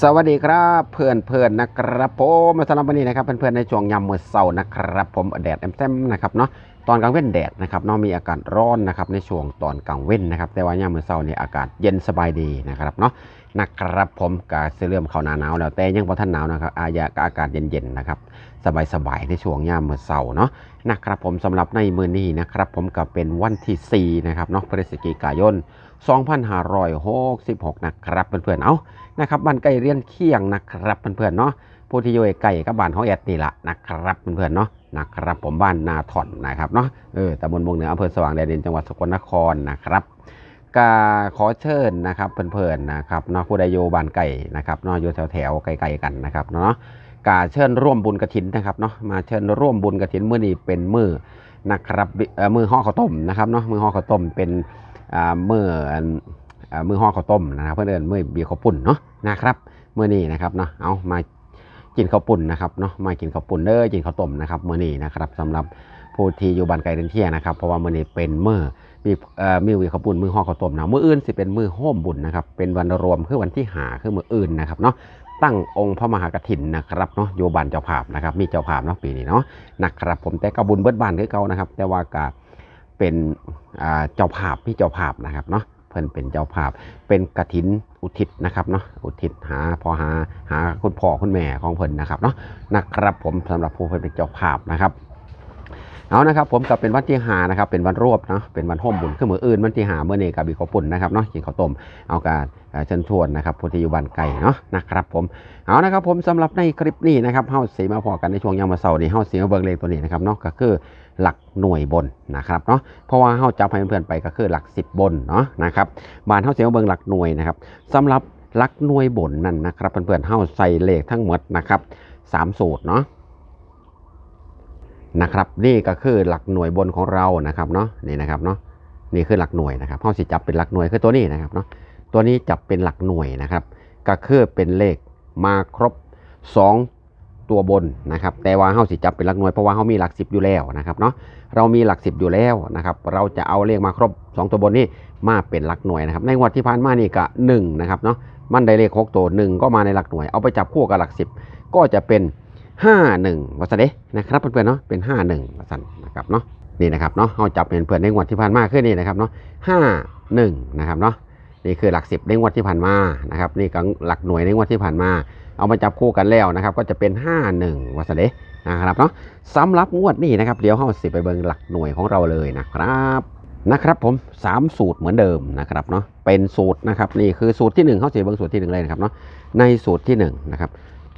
สวัสดีครับเพื่อนเพื่อนนะครับผมมาสำหรับวันนี้นะครับเพื่อนๆในช่วงยามมื้อเช้านะครับผมแดดแอมๆนะครับเนาะตอนกลางเว้นแดดนะครับเนาะมีอากาศร้อนนะครับในช่วงตอนกลางเว้นนะครับแต่ว่ายามมื้อเช้านี่อากาศเย็นสบายดีนะครับเนาะนะครับผมกาเริ่มเข้าหนาหนาวแล้วแต่ยังบ่ทันหนาวนะครับอายาอากาศเย็นๆนะครับสบายๆในช่วงยามมื้อเช้าเนาะนะครับผมสำหรับในมื้อนี้นะครับผมก็เป็นวันที่4นะครับเนาะพฤศจิกายน 2566นะครับเพื่อนๆเอา นะครับบ้านใกล้เรียนเคียงนะครับเพื่อนๆเนาะผู้ที่อยู่ใกล้กับบ้านเขาแอดนี่ละนะครับเพื่อนๆเนาะนะครับผมบ้านนาถอนนะครับเนาะเออตำบลบงเหนืออำเภอสว่างแดนดินจังหวัดสกลนครนะครับกาขอเชิญนะครับเพื่อนๆนะครับเนาะผู้ใดอยู่บ้านไก่นะครับเนาะอยู่แถวๆใกลๆกันนะครับเนาะกาเชิญร่วมบุญกระถินนะครับเนาะมาเชิญร่วมบุญกระถินมื้อนี้เป็นมื้อนะครับมือห่อข้าวต้มนะครับเนาะมือห่อข้าวต้มเป็นอ่าเมื่อน มือห่อข้าวต้มนะครับเพื่อนเอินมือเบียร์ข้าวปุ่นเนาะนะครับเมื่อนี้นะครับเนาะเอามากินข้าวปุ่นนะครับเนาะมากินข้าวปุ่นเด้อกินข้าวต้มนะครับเมื่อนี้นะครับสำหรับผู้ที่อยู่บ้านไกลเดินเที่ยนะครับเพราะว่าเมื่อนี้เป็นเมื่อมีเอ่อมีวีข้าวปุ่นมือห่อข้าวต้มนะมืออื่นสิเป็นมือโฮมบุญนะครับเป็นวันรวมคือวันที่หาคือมืออื่นนะครับเนาะตั้งองค์พระมหากฐินนะครับเนาะโยบานเจ้าภาพนะครับมีเจ้าภาพเนาะปีนี้เนาะนะครับผมแต่กบุญเบิดบานคือเก่านะครับ แต่ว่ากาเป็นเจ้าภาพพี่เจ้าภาพนะครับเนาะ พิ่นเป็นเจ้าภาพ เป็นกฐินอุทิศนะครับเนาะอุทิศหาพอหาหาคุณพ่อคุณแม่ของเพิ่นนะครับเนาะนะครับผมสำหรับผู้เพิ่นเป็นเจ้าภาพนะครับ เอานะครับผมกับเป็นวันที่หานะครับเป็นวันรวบเนาะเป็นวันห่มบุญคือมืออื่นวันที่หาเมื่อนี้กับบีข้าวปุ่นนะครับเนาะกินข้าวต้มเอาการเชิญชวนนะครับผู้ที่อยู่บ้านไก่เนาะนะครับผมเอานะครับผมสำหรับในคลิปนี้นะครับเฮาสีมาพอกันในช่วงยามมื้อเช้านี้เฮาสีมาเบิ่งเลขตัวนี้นะครับเนาะก็คือหลักหน่วยบนนะครับเนาะเพราะว่าเฮาจับให้เพื่อนๆไปก็คือหลัก 10 บนเนาะนะครับบานเฮาเสียเบิ่งหลักหน่วยนะครับสำหรับหลักหน่วยบนนั่นนะครับเพื่อนๆเฮาใส่เลขทั้งหมดนะครับสามสูตรเนาะ นะครับ นี่ก็คือหลักหน่วยบนของเรานะครับเนาะนี่นะครับเนาะนี่คือหลักหน่วยนะครับเฮาสิจับเป็นหลักหน่วยคือตัวนี้นะครับเนาะตัวนี้จับเป็นหลักหน่วยนะครับ ก็คือเป็นเลขมาครบ 2 ตัวบนนะครับ แต่ว่าเฮาสิจับเป็นหลักหน่วยเพราะว่าเฮามีหลัก 10 อยู่แล้วนะครับเนาะเรามีหลักสิบอยู่แล้วนะครับ เราจะเอาเลขมาครบ 2 ตัวบนนี้มาเป็นหลักหน่วยนะครับ ในงวดที่ผ่านมานี่ก็1นะครับเนาะมันได้เลข6ตัว1ก็มาในหลักหน่วย เอาไปจับคู่กับหลัก 10 ก็จะเป็น 51วัสเดนะครับเพื่อนๆเนาะเป็น 51วัสันนะครับเนาะนี่นะครับเนาะเอาจับเป็นเพื่อนในงวดที่ผ่านมาขึ้นนี่นะครับเนาะ51นะครับเนาะนี่คือหลัก10ในงวดที่ผ่านมานะครับนี่ก็หลักหน่วยในงวดที่ผ่านมา เอามาจับคู่กันแล้วนะครับ ก็จะเป็น 51วัสเดนะครับเนาะสำหรับงวดนี้นะครับเดี๋ยวเราสิไปเบิ่งหลักหน่วยของเราเลยนะครับนะครับผมสามสูตรเหมือนเดิมนะครับเนาะเป็นสูตรนะครับนี่คือสูตรที่หนึ่งเข้าสิเบิ่งสูตรที่หนึ่งเลยนะครับเนาะในสูตรที่หนึ่งนะครับ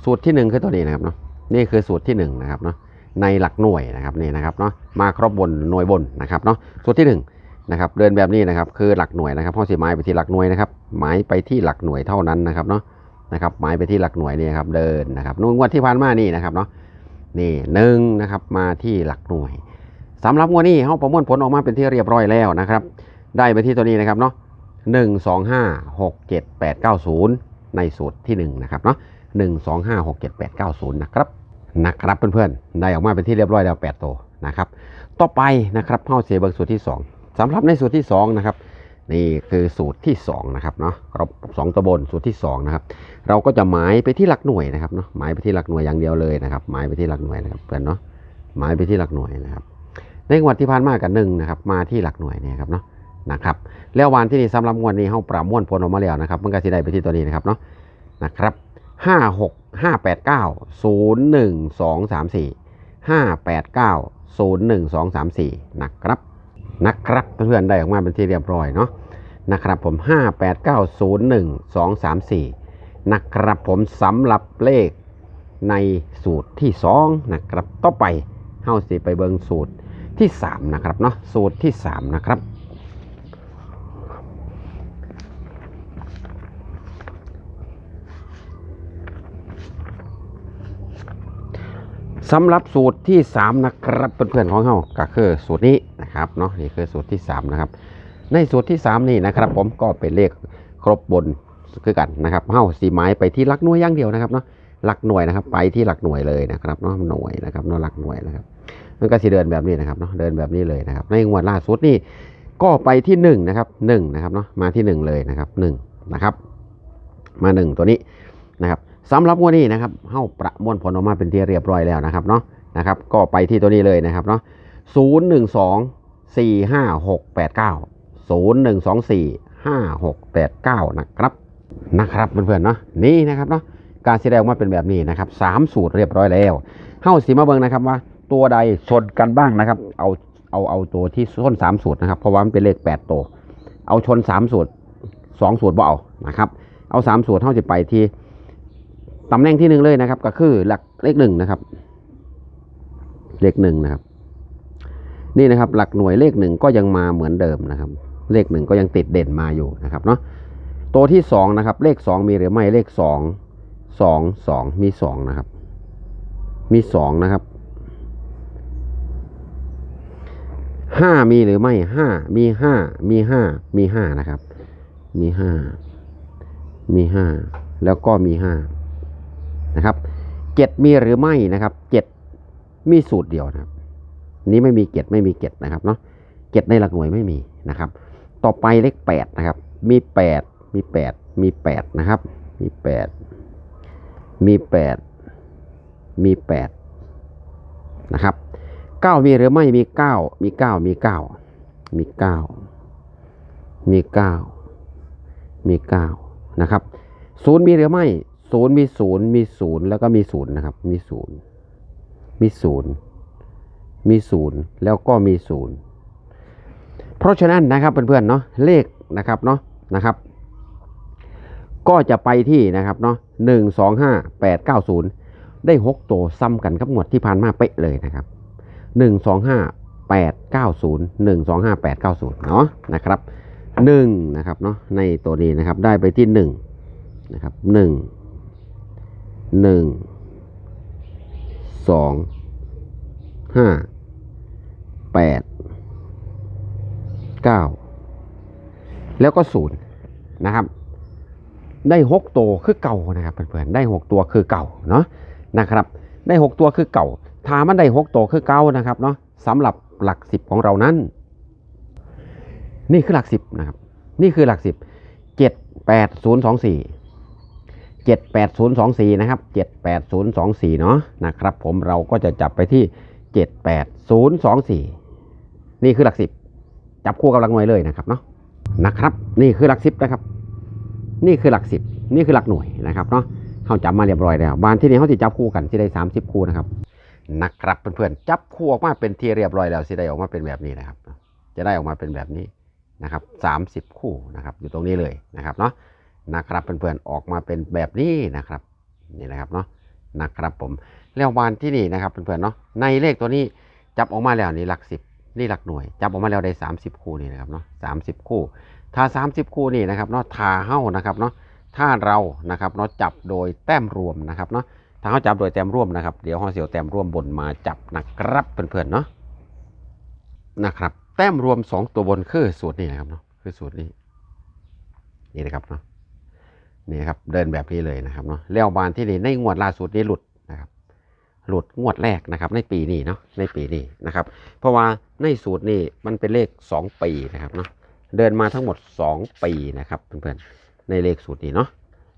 สูตรที่หนึ่งคือตัวนี้นะครับเนาะ นี่คือสูตรที่หนึ่งนะครับเนาะในหลักหน่วยนะครับนี่นะครับเนาะมาครบบนหน่วยบนนะครับเนาะสูตรที่หนึ่งนะครับเดินแบบนี้นะครับคือหลักหน่วยนะครับเขาสิหมายไปที่หลักหน่วยนะครับหมายไปที่หลักหน่วยเท่านั้นนะครับเนาะนะครับหมายไปที่หลักหน่วยนี่ครับเดินนะครับนู่นงวดที่ผ่านมานี่นะครับเนาะนี่หนึ่งนะครับมาที่หลักหน่วยสำหรับงวดนี้เขาประมวลผลออกมาเป็นที่เรียบร้อยแล้วนะครับ ได้ไปที่ตัวนี้นะครับเนาะหนึ่งสองห้าหกเจ็ดแปดเก้าศูนย์ในสูตรที่หนึ่งนะครับเนาะหนึ่งสองห้าหกเจ็ดแปดเก้าศูนย์นะครับ นะครับเพื่อนๆได้ออกมาเป็นที่เรียบร้อยแล้วแปดตัวนะครับ ต่อไปนะครับเข้าเสียเบิงสูตรที่สองสำหรับในสูตรที่สองนะครับนี่คือสูตรที่สองนะครับเนาะครบสองตัวบนสูตรที่สองนะครับเราก็จะหมายไปที่หลักหน่วยนะครับเนาะหมายไปที่หลักหน่วยอย่างเดียวเลยนะครับหมายไปที่หลักหน่วยนะครับเพื่อนเนาะหมายไปที่หลักหน่วยนะครับ ในงวดที่ผ่านมากับหนึ่งนะครับมาที่หลักหน่วยเนี่ยครับเนาะนะครับแล้ววันที่นี่สำหรับงวดนี้เขาปรับม้วนผลออกมาแล้วนะครับมันก็สิได้ไปที่ตัวนี้นะครับเนาะนะครับ ห้าหกห้าแปดเก้าศูนย์หนึ่งสองสามสี่ห้าแปดเก้าศูนย์หนึ่งสองสามสี่นะครับนะครับเพื่อนได้ออกมาเป็นที่เรียบร้อยเนาะนะครับผมห้าแปดเก้าศูนย์หนึ่งสองสามสี่นะครับผมสำหรับเลขในสูตรที่2นะครับต่อไปเฮาสิไปเบิงสูตรที่3นะครับเนาะสูตรที่3นะครับ สำหรับสูตรที่ 3 นะครับเพื่อนๆของเฮาก็คือสูตรนี้นะครับเนาะนี่คือสูตรที่ 3 นะครับ ในสูตรที่ 3 นี่นะครับ ผมก็เป็นเลขครบบนคือกันนะครับเฮ้าสีไม้ไปที่หลักหน่วยอย่างเดียวนะครับเนาะหลักหน่วยนะครับ ไปที่หลักหน่วยเลยนะครับเนาะหน่วยนะครับเนาะหลักหน่วยนะครับมันก็สิเดินแบบนี้นะครับเนาะเดินแบบนี้เลยนะครับ ในงวดล่าสุดนี่ก็ไปที่หนึ่งนะครับหนึ่งนะครับเนาะมาที่หนึ่งเลยนะครับหนึ่งนะครับ มาหนึ่งตัวนี้นะครับ สำหรับวันนี้นะครับเฮ้าประมวลผลออกมาเป็นที่เรียบร้อยแล้วนะครับเนาะนะครับ ก็ไปที่ตัวนี้เลยนะครับเนาะศูนย์หนึ่งสองสี่ห้าหกแปดเก้าศูนย์หนึ่งสองสี่ห้าหกแปดเก้านะครับนะครับเพื่อนๆเนาะนี่นะครับเนาะการแสดงออกมาเป็นแบบนี้นะครับสามสูตรเรียบร้อยแล้วเฮ้าสีมาเบิงนะครับว่าตัวใดชนกันบ้างนะครับ เอาเอาเอาตัวที่ส้นสามสูตรนะครับเพราะว่ามันเป็นเลขแปดตัวเอาชนสามสูตรสองสูตรบ่เอานะครับ เอาสามสูตรเท่าจะไปที่ ตำแหน่งที่หนึ่งเลยนะครับ ก็คือหลักเลขหนึ่งนะครับ เลขหนึ่งนะครับ นี่นะครับ หลักหน่วยเลขหนึ่งก็ยังมาเหมือนเดิมนะครับ เลขหนึ่งก็ยังติดเด่นมาอยู่นะครับเนาะตัวที่สองนะครับ เลขสองมีหรือไม่เลขสองสองสองมีสองนะครับ มีสองนะครับห้ามีหรือไม่ห้ามีห้ามีห้ามีห้านะครับ มีห้ามีห้าแล้วก็มีห้า นะครับเจ็ดมีหรือไม่นะครับเจ็ดมีสูตรเดียวนะครับ นี้ไม่มีเจ็ดไม่มีเจ็ดนะครับเนาะเจ็ดในหลักหน่วยไม่มีนะครับ ต่อไปเลขแปดนะครับ มีแปดมีแปดมีแปดนะครับ มีแปดมีแปดมีแปดนะครับเก้ามีหรือไม่มีเก้ามีเก้ามีเก้ามีเก้ามีเก้ามีเก้านะครับศูนย์มีหรือไม่ ศูนย์มีศูนย์มีศูนย์แล้วก็มีศูนย์นะครับ มีศูนย์มีศูนย์มีศูนย์แล้วก็มีศูนย์เพราะฉะนั้นนะครับเพื่อนๆเนาะเลขนะครับเนาะนะครับ ก็จะไปที่นะครับเนาะหนึ่งสองห้าแปดเก้าศูนย์ได้หกตัวซ้ำกันกับหมวดที่ผ่านมาเป๊ะเลยนะครับหนึ่งสองห้าแปดเก้าศูนย์หนึ่งสองห้าแปดเก้าศูนย์เนาะนะครับหนึ่งนะครับเนาะในตัวนี้นะครับได้ไปที่หนึ่งนะครับหนึ่ง หนึ่งสองห้าแปดเก้าแล้วก็ศูนย์นะครับ ได้หกตัวคือเก่านะครับเพื่อนๆได้หกตัวคือเก่าเนาะนะครับ ได้หกตัวคือเก่าถามันได้หกตัวคือเก่านะครับเนาะสำหรับหลักสิบของเรานั้น นี่คือหลักสิบนะครับ นี่คือหลักสิบเจ็ดแปดศูนย์สองสี่ เจ็ดแปดศูนย์สองสี่นะครับเจ็ดแปดศูนย์สองสี่เนาะนะครับ ผมเราก็จะจับไปที่เจ็ดแปดศูนย์สองสี่นี่คือหลักสิบจับคู่กับหลักหน่วยเลยนะครับเนาะนะครับ นี่คือหลักสิบนะครับ นี่คือหลักสิบนี่คือหลักหน่วยนะครับเนาะเขาจับมาเรียบร้อยแล้วบานที่นี้เขาจะจับคู่กันที่ได้สามสิบคู่นะครับนะครับเพื่อนๆจับคู่ออกมาเป็นที่เรียบร้อยแล้วสิได้ออกมาเป็นแบบนี้นะครับ จะได้ออกมาเป็นแบบนี้นะครับสามสิบคู่นะครับ อยู่ตรงนี้เลยนะครับเนาะ นะครับเพื่อนๆออกมาเป็นแบบนี้นะครับนี่นะครับเนาะนะครับผมแล้ววานที่นี่นะครับเพื่อนๆเนาะในเลขตัวนี้จับออกมาแล้วนี่หลักสิบนี่หลักหน่วย จับออกมาแล้วได้ 30 คู่นี่นะครับเนาะสาคู่ ถ้า 30 คู่นี่นะครับเนาะทาเฮ้านะครับเนาะถ้าเรานะครับเนาะจับโดยแต้มรวมนะครับเนาะถ้าเขาจับโดยแต้มร่วมนะครับ เดี๋ยวเขาเสียวแต้มร่วมบนมาจับนะครับเพื่อนๆเนาะนะครับ แต้มรวม 2 ตัวบนคือสูตรนี้นะครับเนาะคือสูตรนี้นี่นะครับเนาะ นี่ครับเดินแบบนี้เลยนะครับเนาะแล้วบานที่นี่ในงวดล่าสุดนี้หลุดนะครับหลุดงวดแรกนะครับ ในปีนี้เนาะในปีนี้นะครับ เพราะว่าในสูตรนี้มันเป็นเลข 2 ปีนะครับเนาะเดินมาทั้งหมด 2 ปีนะครับเพื่อนๆในเลขสูตรนี้เนาะ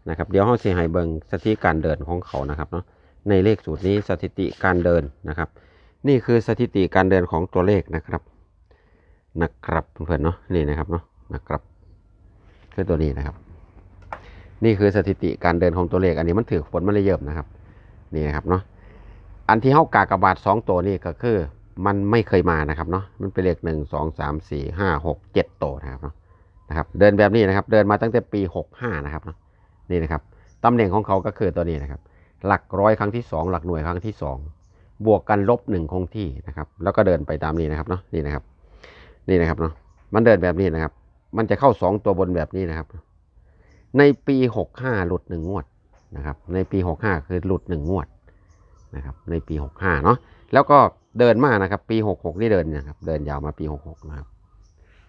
นะครับเดี๋ยวห้อเสียหายเบิงสถิติการเดินของเขานะครับเนาะในเลขสูตรนี้สถิติการเดินนะครับ นี่คือสถิติการเดินของตัวเลขนะครับนะครับเพื่อนๆเนาะนี่นะครับเนาะนะครับคือตัวนี้นะครับ นี่คือสถิติการเดินของตัวเลขอันนี้มันถือผลมันเลยเยิบนะครับนี่นะครับเนาะอันที่เข้ากากบาทสองตัวนี่ก็คือ มันไม่เคยมานะครับเนาะมันเป็นเลขหนึ่งสองสามสี่ห้าหกเจ็ดตัวนะครับเนาะนะครับ เดินแบบนี้นะครับ เดินมาตั้งแต่ปีหกห้านะครับเนาะนี่นะครับตำแหน่งของเขาก็คือตัวนี้นะครับ หลักร้อยครั้งที่สองหลักหน่วยครั้งที่สองบวกกันลบหนึ่งคงที่นะครับ แล้วก็เดินไปตามนี้นะครับเนาะนี่นะครับ นี่นะครับเนาะมันเดินแบบนี้นะครับ มันจะเข้าสองตัวบนแบบนี้นะครับ ในปีหกห้าหลุดหนึ่งงวดนะครับ ในปีหกห้าคือหลุดหนึ่งงวดนะครับ ในปีหกห้าเนาะ แล้วก็เดินมานะครับ ปีหกหกนี่เดินนะครับ เดินยาวมาปีหกหกนะครับ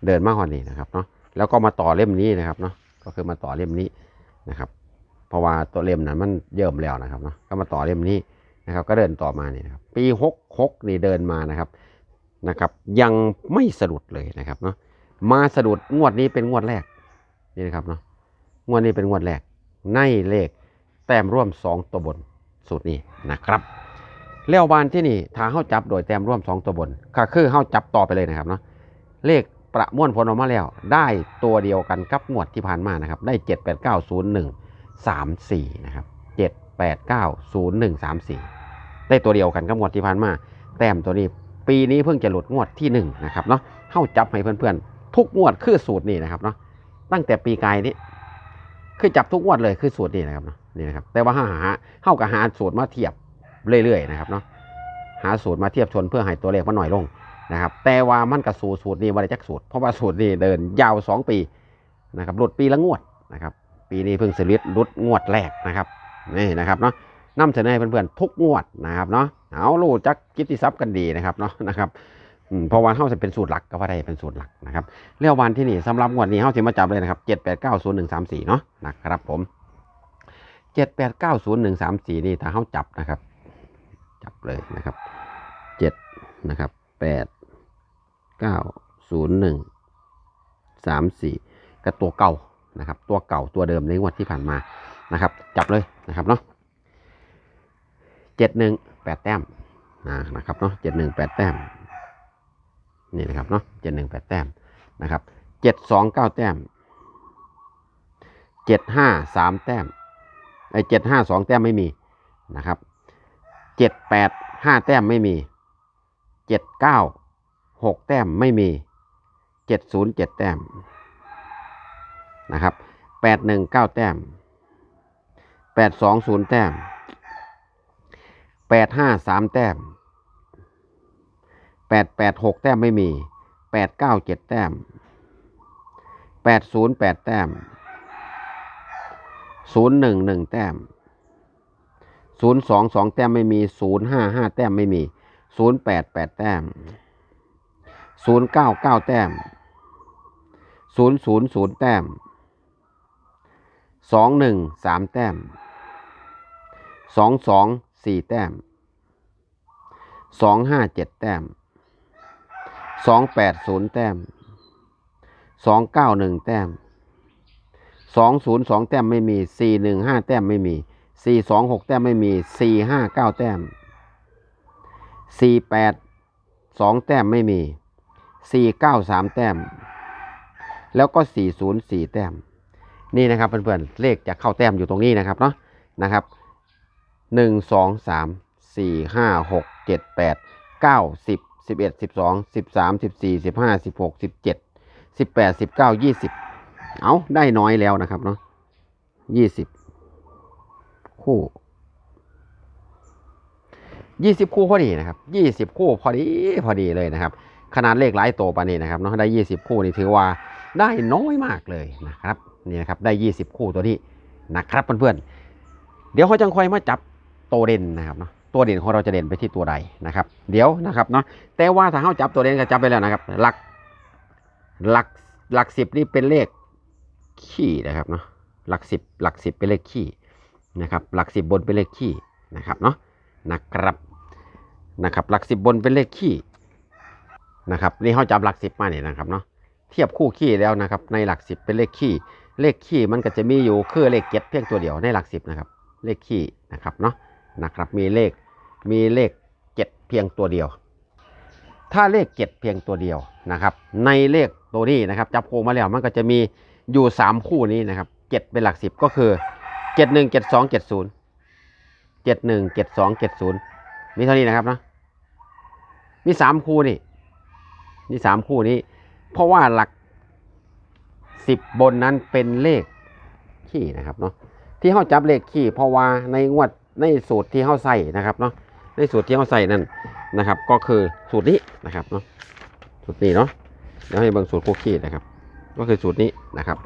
เดินมาหอนี้นะครับเนาะ แล้วก็มาต่อเล่มนี้นะครับเนาะ ก็คือมาต่อเล่มนี้นะครับ เพราะว่าตัวเล่มนั้นมันเยิ่มแล้วนะครับเนาะ ก็มาต่อเล่มนี้นะครับ ก็เดินต่อมานี่นะครับ ปีหกหกนี่เดินมานะครับ นะครับ ยังไม่สะดุดเลยนะครับเนาะ มาสะดุดงวดนี้เป็นงวดแรกนี่นะครับเนาะ งวดนี้เป็นงวดแรกในเลขแต้มร่วมสองตัวบนสูตรนี้นะครับแล้ววันที่นี่ถ้าเข้าจับโดยแต้มร่วมสองตัวบนก็คือเข้าจับต่อไปเลยนะครับเนาะเลขประมวลผลออกมาแล้ว ได้ตัวเดียวกันกับงวดที่ผ่านมานะครับได้ 7 8 9 0 1 3 4นะครับ7 8 9 0 1 3 4 ได้ตัวเดียวกันกับงวดที่ผ่านมา แต้มตัวนี้ปีนี้เพิ่งจะหลุดงวดที่1นะครับเนาะเข้าจับให้เพื่อนๆ ทุกงวดคือสูตรนี้นะครับเนาะตั้งแต่ปีกายนี้ คือจับทุกงวดเลยคือสูตรนี้นะครับเนาะนี่นะครับ แต่ว่าหาหาเข้ากับหาสูตรมาเทียบเรื่อยๆนะครับเนาะหาสูตรมาเทียบชนเพื่อให้ตัวเลขมันหน่อยลงนะครับ แต่ว่ามันกับสูตรสูตรนี้วันจักสูตร เพราะว่าสูตรนี้เดินยาว 2 ปีนะครับหลุดปีละงวดนะครับ ปีนี้เพิ่งสลิลุดงวดแรกนะครับนี่นะครับเนาะนำเสนอให้เพื่อนๆทุกงวดนะครับเนาะเอาลูจักกิตติทรัพย์กันดีนะครับเนาะนะครับ เพราะว่าเขาจะเป็นสูตรหลักก็ว่าได้เป็นสูตรหลักนะครับเรียกวันที่นี่สำหรับงวดนี้เขาสิมาจับเลยนะครับเจ็ดแปดเก้าศูนย์หนึ่งสามสี่เนาะนะครับผมเจ็ดแปดเก้าศูนย์หนึ่งสามสี่นี่ถ้าเขาจับนะครับ จับเลยนะครับเจ็ดนะครับแปดเก้าศูนย์หนึ่งสามสี่ก็ตัวเก่านะครับ ตัวเก่าตัวเดิมในงวดที่ผ่านมานะครับ จับเลยนะครับเนาะเจ็ดหนึ่งแปดแต้มนะครับเนาะเจ็ดหนึ่งแปดแต้ม นี่นะครับเนาะเจ็ดหนึ่งแปดแต้มนะครับเจ็ดสองเก้าแต้มเจ็ดห้าสามแต้มไอเจ็ดห้าสองแต้มไม่มีนะครับเจ็ดแปดห้าแต้มไม่มีเจ็ดเก้าหกแต้มไม่มีเจ็ดศูนย์เจ็ดแต้มนะครับแปดหนึ่งเก้าแต้มแปดสองศูนย์แต้มแปดห้าสามแต้ม แปดแปดหกแต้มไม่มีแปดเก้าเจ็ดแต้มแปดศูนย์แปดแต้มศูนย์หนึ่งหนึ่งแต้มศูนย์สองสองแต้มไม่มีศูนย์ห้าห้าแต้มไม่มีศูนย์แปดแปดแต้มศูนย์เก้าเก้าแต้มศูนย์ศูนย์ศูนย์แต้มสองหนึ่งสามแต้มสองสองสี่แต้มสองห้าเจ็ดแต้ม สองแปดศูนย์แต้มสองเก้าหนึ่งแต้มสองศูนย์สองแต้มไม่มีสี่หนึ่งห้าแต้มไม่มีสี่สองหกแต้มไม่มีสี่ห้าเก้าแต้มสี่แปดสองแต้มไม่มีสี่เก้าสามแต้ม แล้วก็สี่ศูนย์สี่แต้ม นี่นะครับเพื่อนๆเลขจะเข้าแต้มอยู่ตรงนี้นะครับเนาะนะครับหนึ่งสองสามสี่ห้าหกเจ็ดแปดเก้าสิบ สิบเอ็ดสิบสองสิบสามสิบสี่สิบห้าสิบหกสิบเจ็ดสิบแปดสิบเก้ายี่สิบเอาได้น้อยแล้วนะครับเนาะยี่สิบคู่ยี่สิบคู่พอดีนะครับยี่สิบคู่พอดีพอดีเลยนะครับ ขนาดเลขหลายตัวปานนี้นะครับเนาะได้ยี่สิบคู่นี่ถือว่าได้น้อยมากเลยนะครับนี่นะครับได้ยี่สิบคู่ตัวนี้นะครับเพื่อนๆเดี๋ยวเขาจังค่อยมาจับโตเด่นนะครับเนาะ ตัวเด่นของเราจะเด่นไปที่ตัวใดนะครับ เดี๋ยวนะครับเนาะแต่ว่าถ้าเขาจับตัวเด่นก็จับไปแล้วนะครับ หลักหลักหลักสิบนี่เป็นเลขขี้นะครับเนาะหลักสิบหลักสิบเป็นเลขขี้นะครับหลักสิบบนเป็นเลขขี้นะครับเนาะนะครับนะครับหลักสิบบนเป็นเลขขี้นะครับนี่เขาจับหลักสิบมาเนี่ยนะครับเนาะเทียบคู่ขี้แล้วนะครับในหลักสิบเป็นเลขขี้เลขขี้มันก็จะมีอยู่คือเลขเจ็ดเพียงตัวเดียวในหลักสิบนะครับเลขขี้นะครับเนาะนะครับมีเลข มีเลขเจ็ดเพียงตัวเดียว ถ้าเลขเจ็ดเพียงตัวเดียวนะครับ ในเลขตัวนี้นะครับ จับโคมาแล้วมันก็จะมีอยู่สามคู่นี้นะครับเจ็ดเป็นหลักสิบก็คือเจ็ดหนึ่งเจ็ดสองเจ็ดศูนย์เจ็ดหนึ่งเจ็ดสองเจ็ดศูนย์มีเท่านี้นะครับนะมีสามคู่นี่มีสามคู่นี้ เพราะว่าหลักสิบบนนั้นเป็นเลขขี้นะครับเนาะที่เขาจับเลขขี้เพราะว่าในงวดในสูตรที่เขาใส่นะครับเนาะ ในสูตรที่เขาใส่นั่นนะครับ ก็คือสูตรนี้นะครับเนาะสูตรนี้เนาะเดี๋ยวให้เบิ่งสูตรคู่ขี้นะครับ ก็คือสูตรนี้นะครับ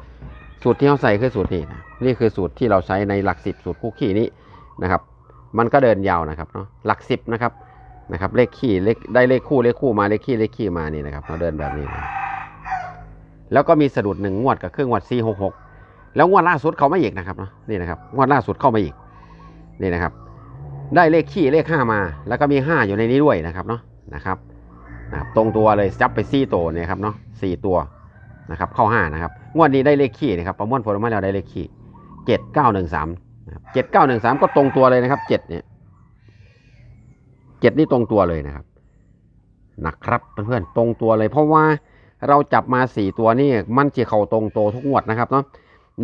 สูตรที่เขาใส่คือสูตรนี้นะนี่คือสูตรที่เราใช้ในหลักสิบสูตรคู่ขี้นี้นะครับ มันก็เดินยาวนะครับเนาะหลักสิบนะครับนะครับ เลขขี้เลขได้เลขคู่เลขคู่มาเลขขี้เลขขี้มานี่นะครับเราเดินแบบนี้นะแล้วก็มีสะดุดหนึ่งงวดกับเครื่องงวดสี่หกหกแล้วงวดล่าสุดเขามาอีกนะครับเนาะนี่นะครับงวดล่าสุดเข้ามาอีกนี่นะครับ ได้เลขขี้เลขห้ามา แล้วก็มีห้าอยู่ในนี้ด้วยนะครับเนาะนะครับนะครับตรงตัวเลยจับไปสี่ตัวเนี่ยครับเนาะสี่ตัวนะครับเข้าห้านะครับงวดนี้ได้เลขขี้นะครับประมวลผลออกมาแล้วได้เลขขี้เจ็ดเก้าหนึ่งสามเจ็ดเก้าหนึ่งสามก็ตรงตัวเลยนะครับเจ็ดเนี่ยเจ็ดนี่ตรงตัวเลยนะครับนะครับเพื่อนๆตรงตัวเลย เพราะว่าเราจับมาสี่ตัวนี่มันจะเข่าตรงโตทุกงวดนะครับเนาะ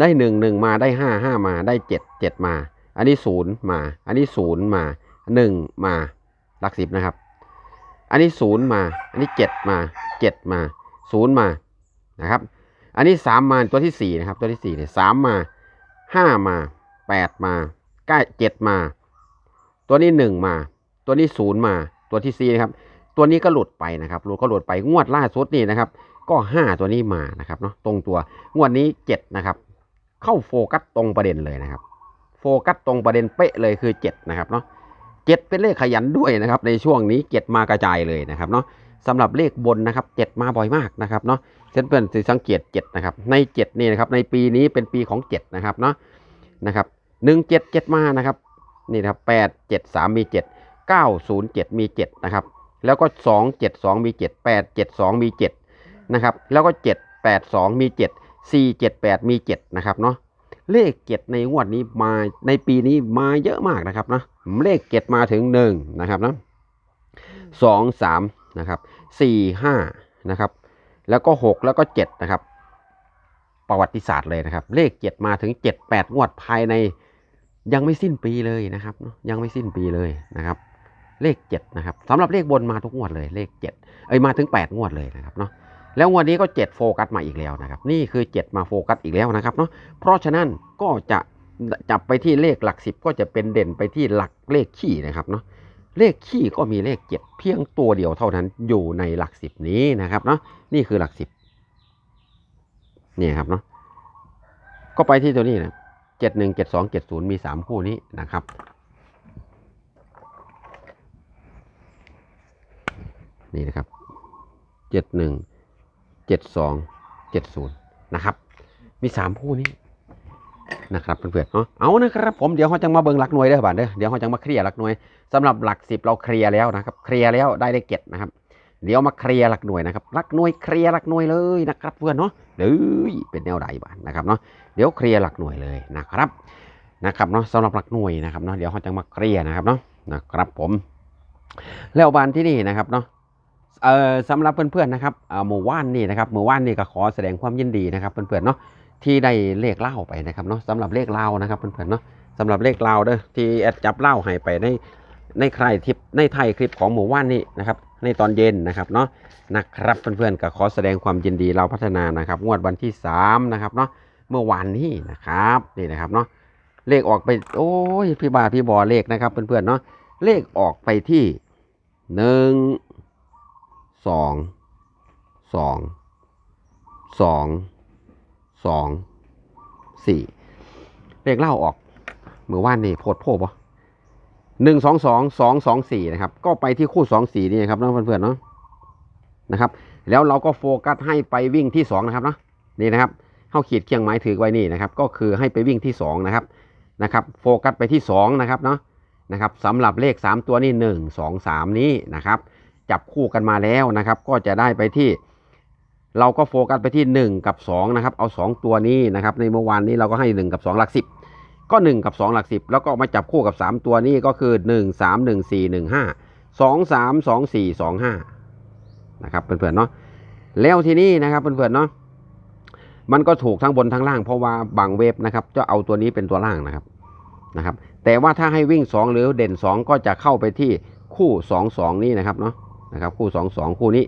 ได้หนึ่งหนึ่งมาได้ห้าห้ามาได้เจ็ดเจ็ดมา อันนี้ศูนย์มา อันนี้ศูนย์มาหนึ่งมาหลักสิบนะครับ อันนี้ศูนย์มา อันนี้เจ็ดมาเจ็ดมาศูนย์มานะครับ อันนี้สามมาตัวที่สี่นะครับ ตัวที่สี่เนี่ยสามมาห้ามาแปดมาใกล้เจ็ดมา ตัวนี้หนึ่งมา ตัวนี้ศูนย์มา ตัวที่สี่นะครับ ตัวนี้ก็หลุดไปนะครับหลุดก็หลุดไปงวดล่าสุดนี่นะครับ ก็ห้าตัวนี้มานะครับเนาะตรงตัวงวดนี้เจ็ดนะครับ เข้าโฟกัสตรงประเด็นเลยนะครับ โฟกัสตรงประเด็นเป๊ะเลยคือเจ็ดนะครับเนาะเจ็ดเป็นเลขขยันด้วยนะครับ ในช่วงนี้เจ็ดมากระจายเลยนะครับเนาะสำหรับเลขบนนะครับเจ็ดมาบ่อยมากนะครับเนาะเช่นเพื่อนสังเกตเจ็ดนะครับ ในเจ็ดนี่นะครับ ในปีนี้เป็นปีของเจ็ดนะครับเนาะนะครับหนึ่งเจ็ดเจ็ดมานะครับนี่นะครับแปดเจ็ดสามมีเจ็ดเก้าศูนย์เจ็ดมีเจ็ดนะครับแล้วก็สองเจ็ดสองมีเจ็ดแปดเจ็ดสองมีเจ็ดนะครับแล้วก็เจ็ดแปดสองมีเจ็ดสี่เจ็ดแปดมีเจ็ดนะครับเนาะ เลขเจ็ดในงวดนี้มาในปีนี้มาเยอะมากนะครับนะเลขเจ็ดมาถึงหนึ่งนะครับนะสองสามนะครับสี่ห้านะครับ แล้วก็หกแล้วก็เจ็ดนะครับ ประวัติศาสตร์เลยนะครับ เลขเจ็ดมาถึงเจ็ดแปดงวดภายในยังไม่สิ้นปีเลยนะครับเนอะยังไม่สิ้นปีเลยนะครับ เลขเจ็ดนะครับสำหรับเลขบนมาทุกงวดเลย เลขเจ็ดเอ้ยมาถึงแปดงวดเลยนะครับเนาะ แล้ววดนี้ก็เจ็ดโฟกัสมาอีกแล้วนะครับ นี่คือเจ็ดมาโฟกัสอีกแล้วนะครับเนาะเพราะฉะนั้นก็จะจับไปที่เลขหลักสิบก็จะเป็นเด่นไปที่หลักเลขขี้นะครับเนาะเลขขี้ก็มีเลขเจ็ดเพียงตัวเดียวเท่านั้นอยู่ในหลักสิบนี้นะครับเนาะนี่คือหลักสิบนี่ครับเนาะก็ไปที่ตัวนี้นะเจ็ดหนึ่งเจ็ดสองเจ็ดศูนย์มีสามคู่นี้นะครับนี่นะครับเจ็ดหนึ่ง จ็ดสองเจ็ดศูนย์นะครับ มีสามคู่นี้นะครับเพื่อนๆเนาะเอานะครับผมเดี๋ยวเขาจะมาเบิ่งหลักหน่วยเด้อบานเด้อเดี๋ยวเขาจะมาเคลียร์หลักหน่วยสำหรับหลักสิบเราเคลียร์แล้วนะครับ เคลียร์แล้วได้ได้เก็ตนะครับ เดี๋ยวมาเคลียร์หลักหน่วยนะครับหลักหน่วยเคลียร์หลักหน่วยเลยนะครับเพื่อนเนาะเด้อเป็นแนวใดบ้านนะครับเนาะเดี๋ยวเคลียร์หลักหน่วยเลยนะครับนะครับเนาะสำหรับหลักหน่วยนะครับเนาะเดี๋ยวเขาจะมาเคลียร์นะครับเนาะนะครับผมแล้วบานที่นี่นะครับเนาะ เอ่อสำหรับเพื่อนๆนะครับเอ่อหมูว่านนี่นะครับหมู่ว่านนี่ก็ขอแสดงความยินดีนะครับเพื่อนๆเนาะที่ได้เลขเล่าไปนะครับเนาะสำหรับเลขเล่านะครับเพื่อนๆเนาะสำหรับเลขเล่าเด้อที่แอดจับเล่าให้ไปในในใครทิปในไทยคลิปของหมู่ว่านนี่นะครับในตอนเย็นนะครับเนาะนะครับเพื่อนๆก็ขอแสดงความยินดีเราพัฒนานะครับ งวดวันที่3นะครับเนาะเมื่อวานนี้นะครับนี่นะครับเนาะเลขออกไปโอ้ยพี่บาพี่บอเลขนะครับเพื่อนๆเนาะเลขออกไปที่หนึ่ง สองสองสองสองสี่เลขเล่าออกเมื่อวานนี่โพดโพบะหนึ่งสองสองสองสองสี่นะครับ ก็ไปที่คู่สองสี่นี่ครับเนาะเพื่อนๆเนาะนะครับ แล้วเราก็โฟกัสให้ไปวิ่งที่สองนะครับเนาะนี่นะครับเข้าขีดเคียงไม้ถือไว้นี่นะครับ ก็คือให้ไปวิ่งที่สองนะครับนะครับโฟกัสไปที่สองนะครับเนาะนะครับสำหรับเลขสามตัวนี่หนึ่งสองสามนี้นะครับ จับคู่กันมาแล้วนะครับ ก็จะได้ไปที่ เราก็โฟกัสไปที่ 1 กับ2นะครับเอา 2 ตัวนี้นะครับ ในเมื่อวานนี้เราก็ให้ 1 กับ 2 หลัก 10 ก็ 1 กับ 2 หลัก 10 แล้วก็มาจับคู่กับ 3 ตัวนี้ก็คือ 1 3 1 4 1 5 2 3 2 4 2 5นะครับเพื่อนๆเนาะแล้วทีนี้นะครับเพื่อนๆเนาะมันก็ถูกทั้งบนทั้งล่างเพราะว่าบางเว็บนะครับจะเอาตัวนี้เป็นตัวล่างนะครับนะครับ แต่ว่าถ้าให้วิ่ง 2 หรือเด่น 2 ก็จะเข้าไปที่คู่ 2 2 นี้นะครับเนาะ นะครับคู่ 2 2 คู่นี้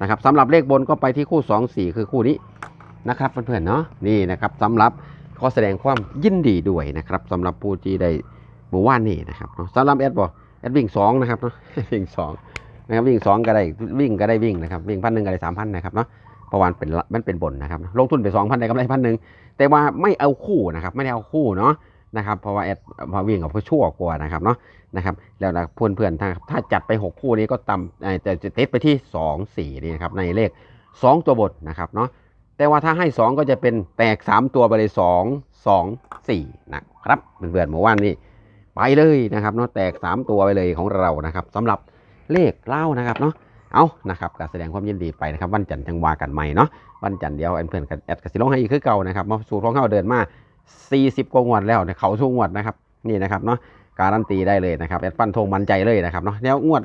นะครับสำหรับเลขบนก็ไปที่คู่ 2 4 คือคู่นี้นะครับเพื่อนๆเนาะนี่นะครับสำหรับขอแสดงความยินดีด้วยนะครับสำหรับผู้ที่ได้หมู่ว่านนี่นะครับเนาะสำหรับแอดบอแอดวิ่ง2นะครับเนาะวิ่ง2นะครับวิ่ง2ก็ได้วิ่งก็ได้วิ่งนะครับวิ่งพันหนึ่งก็ได้สามพันนะครับเนาะเพราะวามันเป็นมันเป็นบนนะครับลงทุนไป2,000ได้กำไรพันหนึ่งแต่ว่าไม่เอาคู่นะครับไม่ได้เอาคู่เนาะนะครับเพราะว่าแอดพอวิ่งกับเพื่ชั่วกลัวนะครับเนาะ นะครับแล้วนะเพื่อนๆถ้าถ้าจัดไป 6 คู่นี้ก็ต่ำเอ่จะจะเทสไปที่ 2 4นี่นะครับในเลข 2 ตัวบทนะครับเนาะแต่ว่าถ้าให้ 2 ก็จะเป็นแตก 3 ตัวไปเลย 2 2 4นะครับเพื่อนๆเมื่อวานนี้ไปเลยนะครับเนาะแตก 3 ตัวไปเลยของเรานะครับสำหรับเลขเล่านะครับเนาะเอานะครับการแสดงความยินดีไปนะครับวันจันทร์จังวากันใหม่เนาะวันจันทร์เดียวแอนเพื่อนกันแอดกสิลงให้อีกคือเก่านะครับมาสู่ท้องเข้าเดินมา 40 กว่างวดแล้วเนี่ยเขาทุกงวดนะครับนี่นะครับเนาะ การันตีได้เลยนะครับแอดฟันธงมั่นใจเลยนะครับเนาะแล้วงวด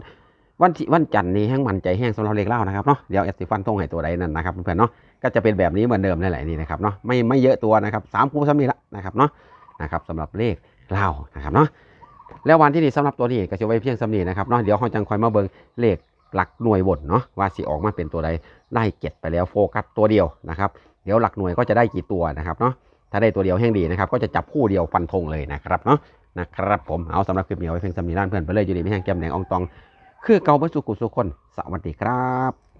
วันวันจันทร์นี้แห้งมั่นใจแห้งสำหรับเลขเล่านะครับเนาะเดี๋ยวแอดสิฟันธงให้ตัวใดนั่นนะครับเพื่อนๆเนาะก็จะเป็นแบบนี้เหมือนเดิมนั่นแหละนี่นะครับเนาะไม่ไม่เยอะตัวนะครับสามคู่ซ้ำนี่ละนะครับเนาะนะครับสำหรับเลขเล่านะครับเนาะแล้ววันที่นี่สำหรับตัวนี้ก็จะไว้เพียงสำนีนะครับเนาะเดี๋ยวเราจังคอยมาเบิ่งเลขหลักหน่วยบนเนาะว่าสิออกมาเป็นตัวใดได้เก็ดไปแล้วโฟกัสตัวเดียวนะครับเดี๋ยวหลักหน่วยก็จะได้กี่ตัวนะครับเนาะถ้าได้ตัวเดียวแห้งดีนะครับ ก็จะจับคู่เดียวฟันธงเลยนะครับเนาะ นะครับผมเอาสำหรับคลิปนี้เอาไว้เพียงสำนีร้านเพื่อนไปเลยอยู่ดีไม่แห้งแก้มแดงอองตอง คือเกาเบสุกุสุคน สวัสดีครับ